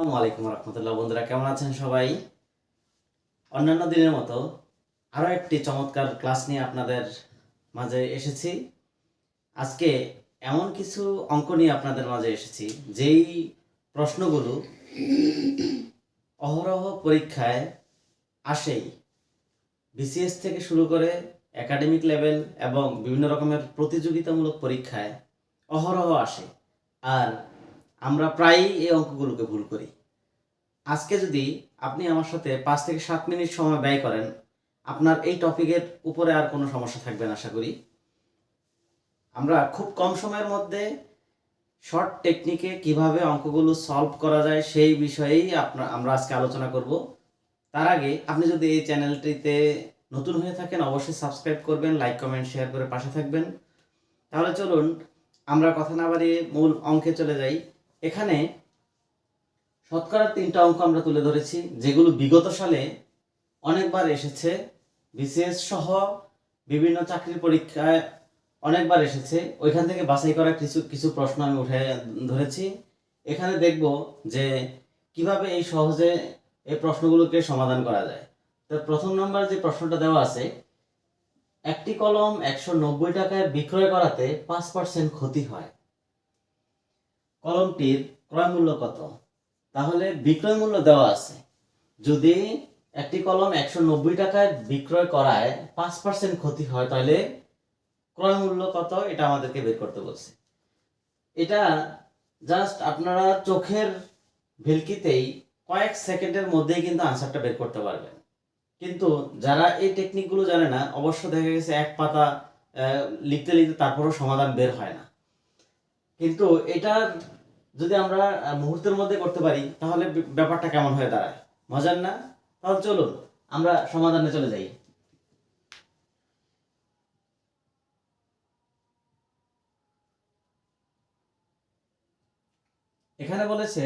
আসসালামু আলাইকুম রহমতুল্লাহ। বন্ধুরা, কেমন আছেন সবাই? অন্যান্য দিনের মতো আরও একটি চমৎকার ক্লাস নিয়ে আপনাদের মাঝে এসেছি। আজকে এমন কিছু অঙ্ক নিয়ে আপনাদের মাঝে এসেছি, যেই প্রশ্নগুলো অহরহ পরীক্ষায় আসেই। বিসিএস থেকে শুরু করে একাডেমিক লেভেল এবং বিভিন্ন রকমের প্রতিযোগিতামূলক পরীক্ষায় অহরহ আসে। আর আমরা প্রায়ই এই অঙ্কগুলোকে ভুল করি। আজকে যদি আপনি আমার সাথে পাঁচ থেকে সাত মিনিট সময় ব্যয় করেন, আপনার এই টপিকের উপরে আর কোনো সমস্যা থাকবে না, আশা করি। আমরা খুব কম সময়ের মধ্যে শর্ট টেকনিকে কীভাবে অঙ্কগুলো সলভ করা যায় সেই বিষয়েই আপনার, আমরা আজকে আলোচনা করব। তার আগে আপনি যদি এই চ্যানেলটিতে নতুন হয়ে থাকেন, অবশ্যই সাবস্ক্রাইব করবেন, লাইক, কমেন্ট, শেয়ার করে পাশে থাকবেন। তাহলে চলুন, আমরা কথা না বাড়িয়ে মূল অঙ্কে চলে যাই। এখানে শতকরা তিনটা অঙ্ক আমরা তুলে ধরেছি, যেগুলো বিগত সালে অনেকবার এসেছে। বিসিএস সহ বিভিন্ন চাকরির পরীক্ষায় অনেকবার এসেছে। ওইখান থেকে বাছাই করা কিছু কিছু প্রশ্ন আমি উঠে ধরেছি। এখানে দেখব যে কীভাবে এই সহজে এই প্রশ্নগুলোকে সমাধান করা যায়। তো প্রথম নম্বর যে প্রশ্নটা দেওয়া আছে, একটি কলম একশো নব্বই টাকায় বিক্রয় করাতে পাঁচ পার্সেন্ট ক্ষতি হয়। কলমটির ক্রয় মূল্য কত? তাহলে বিক্রয় মূল্য দেওয়া আছে। যদি একটি কলম একশো নব্বই টাকায় বিক্রয় করায় পাঁচ পার্সেন্ট ক্ষতি হয়, তাহলে ক্রয় মূল্য কত? এটা আমাদেরকে বের করতে বলছে। এটা জাস্ট আপনারা চোখের ভেলকিতেই কয়েক সেকেন্ডের মধ্যেই কিন্তু আনসারটা বের করতে পারবেন। কিন্তু যারা এই টেকনিকগুলো জানে না, অবশ্য দেখা গেছে এক পাতা লিখতে লিখতে তারপরও সমাধান বের হয় না। কিন্তু এটা যদি আমরা মুহূর্তের মধ্যে করতে পারি, তাহলে ব্যাপারটা কেমন হয়ে দাঁড়ায়? মজার না? তাহলে চলুন, আমরা সমাধানে চলে যাই। এখানে বলেছে,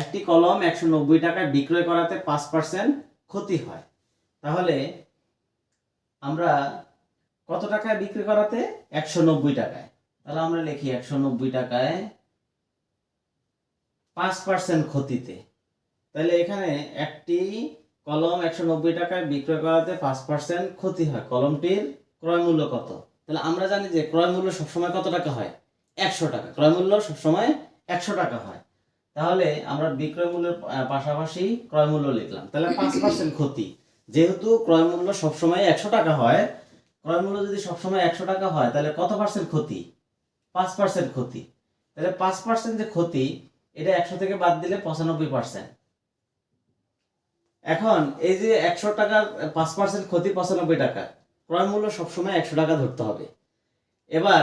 একটি কলম একশো নব্বই টাকায় বিক্রয় করাতে পাঁচ পার্সেন্ট ক্ষতি হয়। তাহলে আমরা কত টাকায় বিক্রি করাতে? একশো নব্বই টাকায়। তাহলে আমরা লিখি একশো নব্বই টাকায় পাঁচ পার্সেন্ট ক্ষতিতে। তাহলে এখানে একটি কলম একশো নব্বই টাকায় বিক্রয় করাতে পাঁচ পার্সেন্ট ক্ষতি হয়। কলমটির ক্রয় মূল্য কত? তাহলে আমরা জানি যে ক্রয় মূল্য সবসময় কত টাকা হয়? একশো টাকা। ক্রয় মূল্য সবসময় একশো টাকা হয়। তাহলে আমরা বিক্রয় মূল্যের পাশাপাশি ক্রয় মূল্য লিখলাম। তাহলে পাঁচ পার্সেন্ট ক্ষতি। যেহেতু ক্রয় মূল্য সবসময় একশো টাকা হয়, ক্রয় মূল্য যদি সবসময় একশো টাকা হয়, তাহলে কত পার্সেন্ট ক্ষতি? পাঁচ পার্সেন্ট ক্ষতি। তাহলে পাঁচ পার্সেন্ট যে ক্ষতি, এটা একশো থেকে বাদ দিলে পঁচানব্বই পার্সেন্ট এখন এই যে একশো টাকার পাঁচ পার্সেন্ট ক্ষতি পঁচানব্বই টাকা, ক্রয় মূল্য সবসময় একশো টাকা ধরতে হবে। এবার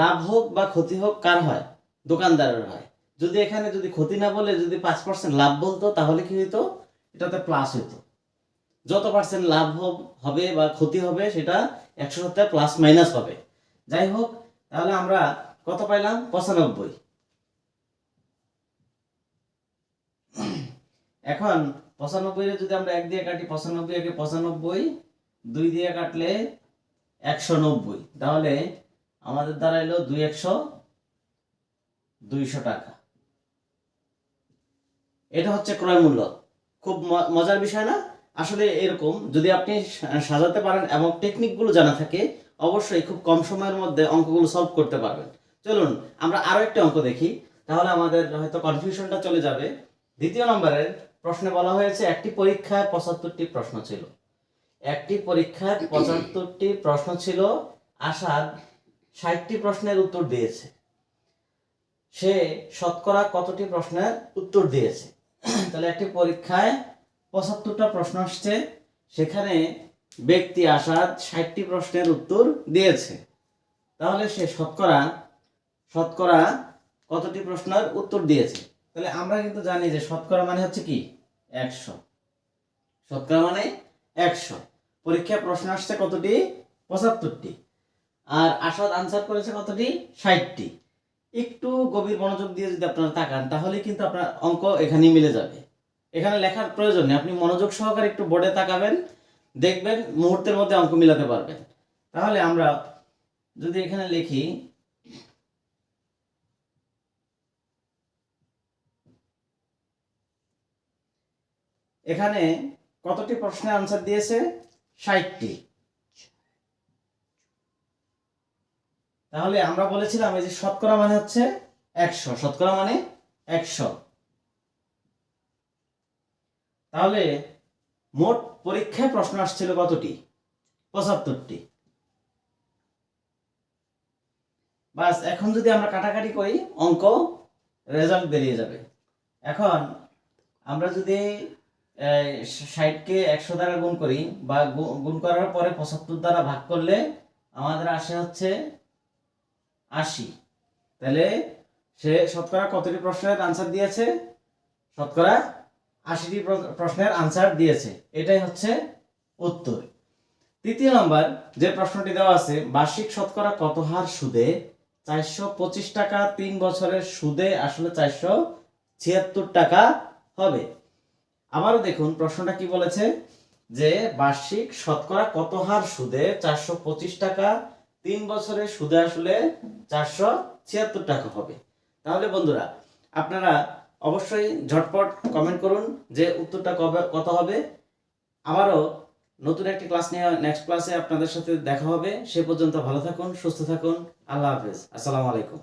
লাভ হোক বা ক্ষতি হোক, কার হয়? দোকানদারের হয়। যদি এখানে যদি ক্ষতি না বলে যদি পাঁচ পার্সেন্ট লাভ বলতো, তাহলে কি হইতো? এটাতে প্লাস হইতো। যত পার্সেন্ট লাভ হবে বা ক্ষতি হবে, সেটা একশো সাথে প্লাস মাইনাস হবে। যাই হোক, তাহলে আমরা কত পাইলাম? পঁচানব্বই। এখন পঁচানব্বই যদি আমরা এক দিয়ে কাটি, পঁচানব্বই একে পঁচানব্বই, দুই দিয়ে কাটলে একশো নব্বই। তাহলে আমাদের দাঁড়াইলো দুই একশো দুইশো টাকা। এটা হচ্ছে ক্রয় মূল্য। খুব মজার বিষয় না? আসলে এরকম, যদি আপনি সাজাতে পারেন এবং টেকনিকগুলো জানা থাকে, অবশ্যই খুব কম সময়ের মধ্যে অঙ্কগুলো সলভ করতে পারবেন। চলুন, আমরা আরও একটা অঙ্ক দেখি। তাহলে আমাদের হয়তো কনফিউশনটা চলে যাবে। দ্বিতীয় নম্বরের প্রশ্নে বলা হয়েছে, একটি পরীক্ষায় পঁচাত্তরটি প্রশ্ন ছিল। একটি পরীক্ষায় পঁচাত্তরটি প্রশ্ন ছিল আসাদ ষাটটি প্রশ্নের উত্তর দিয়েছে। সে শতকরা কতটি প্রশ্নের উত্তর দিয়েছে? তাহলে একটি পরীক্ষায় পঁচাত্তরটা প্রশ্ন আসছে, সেখানে ব্যক্তি আসাদ ষাটটি প্রশ্নের উত্তর দিয়েছে। তাহলে সে শতকরা শতকরা কতটি প্রশ্নের উত্তর দিয়েছে? তাহলে আমরা কিন্তু জানি যে শতকরা মানে হচ্ছে কি? একশো। শতকরা মানে একশো। পরীক্ষায় প্রশ্ন আসছে কতটি? পঁচাত্তরটি। আর আসাদ আনসার করেছে কতটি? ষাটটি। একটু গভীর মনোযোগ দিয়ে যদি আপনারা তাকান তাহলে কিন্তু আপনার অঙ্ক এখানেই মিলে যাবে। এখানে লেখার প্রয়োজন নেই। আপনি মনোযোগ সহকারে একটু বোর্ডে তাকাবেন, দেখবেন মুহূর্তের মধ্যে অঙ্ক মিলাতে পারবেন। তাহলে আমরা যদি এখানে লিখি এখানে কতটি প্রশ্নের আনসার দিয়েছে? ষাটটি। তাহলে আমরা বলেছিলাম এই যে শতকরা মানে হচ্ছে একশো। শতকরা মানে একশো। তাহলে মোট পরীক্ষায় প্রশ্ন আসছিল কতটি? পঁচাত্তরটি। বাস, এখন যদি আমরা কাটাকাটি করি, অঙ্ক রেজাল্ট বেরিয়ে যাবে। এখন আমরা যদি ষাটকে একশো দ্বারা গুণ করি বা গুণ করার পরে পঁচাত্তর দ্বারা ভাগ করলে আমাদের আসে হচ্ছে আশি। তাহলে সে শতকরা কতটি প্রশ্নের আনসার দিয়েছে? শতকরা আশিটি প্রশ্নের আনসার দিয়েছে। এটাই হচ্ছে উত্তর। তৃতীয় নম্বর যে প্রশ্নটি দেওয়া আছে, বার্ষিক শতকরা কত হার সুদে? চারশো পঁচিশ টাকা তিন বছরের সুদে আসলে চারশো ছিয়াত্তর টাকা হবে। আবারও দেখুন প্রশ্নটা কি বলেছে? যে বার্ষিক শতকরা কত হার সুদে চারশো পঁচিশ টাকা? তিন বছরের সুদে আসলে চারশো ছিয়াত্তর টাকা হবে। তাহলে বন্ধুরা, আপনারা অবশ্যই ঝটপট কমেন্ট করুন যে উত্তরটা কবে, কত হবে। আবারও নতুন একটি ক্লাস নিয়ে নেক্সট ক্লাসে আপনাদের সাথে দেখা হবে। সে পর্যন্ত ভালো থাকুন, সুস্থ থাকুন। আল্লাহ হাফেজ। আসসালামু আলাইকুম।